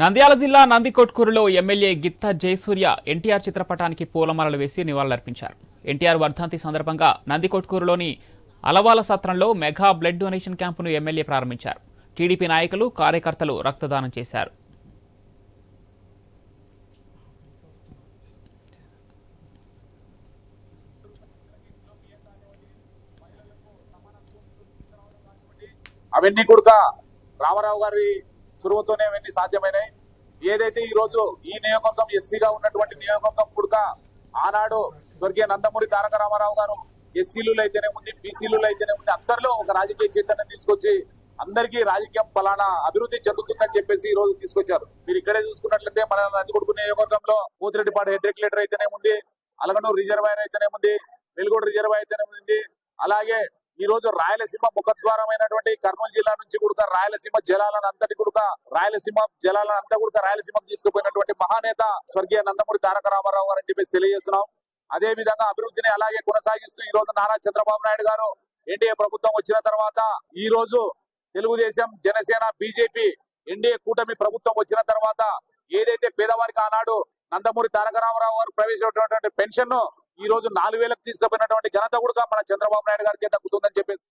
నంద్యాల జిల్లా నందికొట్కూరులో ఎమ్మెల్యే గిత్తా జయసూర్య ఎన్టీఆర్ చిత్రపటానికి పూలమాలలు వేసి నివాళులర్పించారు. ఎన్టీఆర్ వర్ధంతి సందర్భంగా నందికొట్కూరులోని అలవాల సత్రంలో మెగా బ్లడ్ డొనేషన్ క్యాంపును ఎమ్మెల్యే ప్రారంభించారు. టీడీపీ నాయకులు కార్యకర్తలు రక్తదానం చేశారు. అవన్నీ కూడా రామారావు గారి చొరవతోనే అవన్నీ సాధ్యమైనాయి. ఏదైతే ఈ రోజు ఈ నియోజకవర్గం ఎస్సీగా ఉన్నటువంటి నియోజకవర్గం కూడా ఆనాడు స్వర్గీయ నందమూరి తారక రామారావు గారు ఎస్సీలు అయితేనే ఉంది బీసీలు అయితేనే ఉంది అందరిలో ఒక రాజకీయ చైతన్యం తీసుకొచ్చి అందరికీ రాజకీయం ఫలానా అభివృద్ధి చెందుతుందని చెప్పేసి ఈ రోజు తీసుకొచ్చారు. మీరు ఇక్కడే చూసుకున్నట్లయితే మన నందికొడుకు నియోగవర్గంలో పోతిరెడ్డిపాడు హెడ్ రెగ్యులేటర్ అయితేనే ఉంది అలగనూరు రిజర్వాయర్ అయితేనే ఉంది వెలుగోడు రిజర్వాయర్ అయితేనే ఉంది. అలాగే ఈ రోజు రాయలసీమ ముఖద్వారమైనటువంటి కర్నూలు జిల్లా నుంచి కూడా రాయలసీమ జలాలను అంతటి కూడా రాయలసీమ జలాలను అంతా కూడా రాయలసీమ తీసుకుపోయినటువంటి మహానేత స్వర్గీయ నందమూరి తారక రామారావు గారు అని చెప్పేసి తెలియజేస్తున్నాం. అదే విధంగా అభివృద్ధిని అలాగే కొనసాగిస్తూ ఈ రోజు నారా చంద్రబాబు నాయుడు గారు ఎన్డీఏ ప్రభుత్వం వచ్చిన తర్వాత ఈ రోజు తెలుగుదేశం జనసేన బీజేపీ ఎన్డీఏ కూటమి ప్రభుత్వం వచ్చిన తర్వాత ఏదైతే పేదవారికి ఆనాడు నందమూరి తారక రామారావు గారు ప్రవేశపెట్టినటువంటి పెన్షన్ను ఈ రోజు నాలుగు వేలకు తీసుకుపోయినటువంటి ఘనత కూడా మన చంద్రబాబు నాయుడు గారికి దక్కుతుందని చెప్పేసి